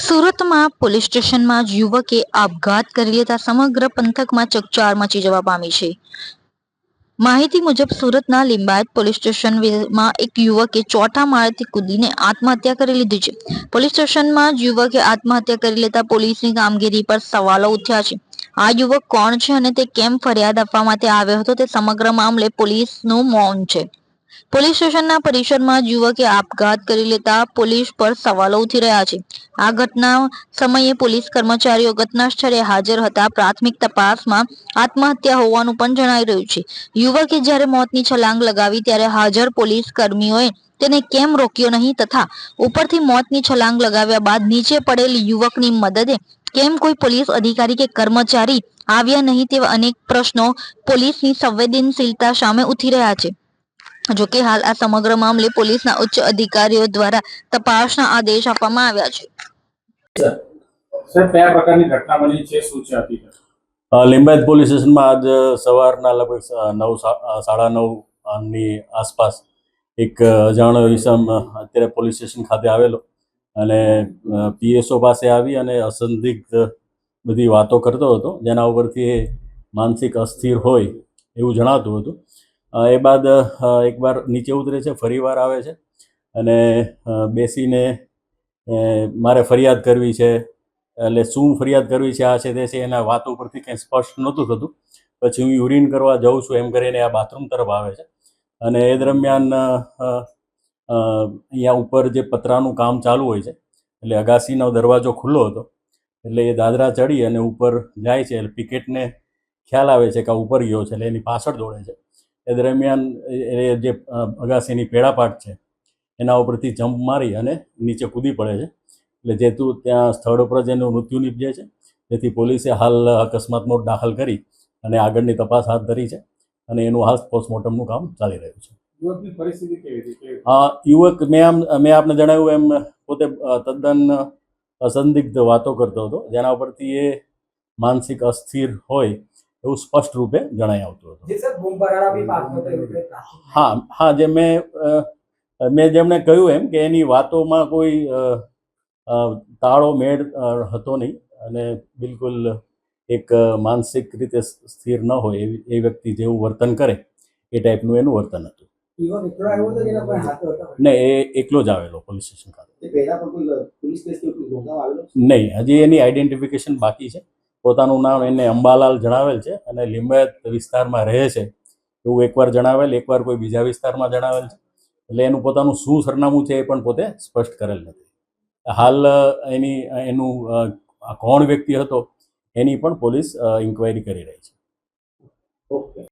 સુરતમાં પોલીસ સ્ટેશનમાં જ યુવકે આપઘાત કરી લેતા સમગ્ર પંથકમાં ચકચાર મચી જવા પામી છે. માહિતી મુજબ સુરતના લિંબાયત પોલીસ સ્ટેશનમાં એક યુવકે ચોથા માળેથી કૂદીને આત્મહત્યા કરી લીધી છે. પોલીસ સ્ટેશનમાં જ યુવકે આત્મહત્યા કરી લેતા પોલીસની કામગીરી પર સવાલો ઉઠ્યા છે. આ યુવક કોણ છે અને તે કેમ ફરિયાદ આપવા માટે આવ્યો હતો તે સમગ્ર મામલે પોલીસનું મૌન છે. પોલીસ સ્ટેશનના પરિસરમાં યુવકે આપઘાત કરી લેતા પોલીસ પર સવાલો ઉઠી રહ્યા છે. આ ઘટના સમયે પોલીસ કર્મચારીઓ ઘટના સ્થળે હાજર હતા. પ્રાથમિક તપાસમાં આત્મહત્યા હોવાનું પણ જણાઈ રહ્યું છે. યુવકે જ્યારે મોતની છલાંગ લગાવી ત્યારે હાજર પોલીસ કર્મીઓએ તેને કેમ રોક્યો નહીં તથા ઉપરથી મોતની છલાંગ લગાવ્યા બાદ નીચે પડેલ યુવકની મદદે કેમ કોઈ પોલીસ અધિકારી કે કર્મચારી આવ્યા નહીં તેવા અનેક પ્રશ્નો પોલીસની સંવેદનશીલતા સામે ઉઠી રહ્યા છે. જો કે હાલ આ સમગ્ર મામલે પોલીસના ઉચ્ચ અધિકારીઓ દ્વારા તપાસના આદેશ આપવામાં આવ્યા છે. લિંબાયત પોલીસ સ્ટેશનમાં આજ સવારના લગભગ નવ સા- સાડા નવની આસપાસ એક અજાણ્યો ઈસમ અત્યારે પોલીસ સ્ટેશન ખાતે આવેલો અને પીએસઓ પાસે આવી અને અસંદિગ્ધ બધી વાતો કરતો હતો. જેના ઉપરથી માનસિક અસ્થિર હોય એવું જણાતું હતું. એ બાદ એકવાર નીચે ઉતરે છે ફરીવાર આવે છે અને બેસીને મારે ફરિયાદ કરવી છે, એટલે શું ફરિયાદ કરવી છે, આ છે, તે છે, એના વાત ઉપરથી કંઈ સ્પષ્ટ નહોતું થતું. પછી હું યુરિન કરવા જાઉં છું, એમ કરીને આ બાથરૂમ તરફ આવે છે. અને એ દરમિયાન અહીંયા ઉપર જે પતરાનું કામ ચાલુ હોય છે, એટલે અગાસીનો દરવાજો ખુલ્લો હતો, એટલે એ દાદરા ચડી અને ઉપર જાય છે, એટલે પિકેટને ખ્યાલ આવે છે કે ઉપર ગયો છે, એટલે એની પાછળ દોડે છે. એ દરમિયાન એ જે અગાસીની પેડાપાટ છે એના ઉપરથી જમ્પ મારી અને નીચે કૂદી પડે છે. એટલે જેતું ત્યાં સ્થળ ઉપર જ એનું મૃત્યુ નીપજે છે. જેથી પોલીસે હાલ અકસ્માત મોટ દાખલ કરી અને આગળની તપાસ હાથ ધરી છે અને એનું હાલ પોસ્ટમોર્ટમનું કામ ચાલી રહ્યું છે. યુવકની પરિસ્થિતિ કેવી હતી? આ યુવક મેં આમ મેં આપને જણાવ્યું એમ પોતે તદ્દન અસંદિગ્ધ વાતો કરતો હતો. જેના ઉપરથી એ માનસિક અસ્થિર હોય એવું સ્પષ્ટ રૂપે જણાઈ આવતું હતું. હા હા જે મેં મેં જેમણે કહ્યું એમ કે એની વાતોમાં કોઈ તાળો મેળ હતો નહીં અને બિલકુલ એક માનસિક રીતે સ્થિર ન હોય એ વ્યક્તિ જેવું વર્તન કરે એ ટાઈપનું એનું વર્તન હતું. નહીં એ એકલો જ આવેલો પોલીસ સ્ટેશન ખાતે. નહીં હજી એની આઈડેન્ટિફિકેશન બાકી છે. પોતાનું નામ એને અંબાલાલ જણાવેલ છે અને લિંબાયત વિસ્તારમાં રહે છે એવું એકવાર જણાવેલ, એકવાર કોઈ બીજા વિસ્તારમાં જણાવેલ છે. એટલે એનું પોતાનું શું સરનામું છે એ પણ પોતે સ્પષ્ટ કરેલ નથી. હાલ એની એનું કોણ વ્યક્તિ હતો એની પણ પોલીસ ઇન્ક્વાયરી કરી રહી છે. ઓકે.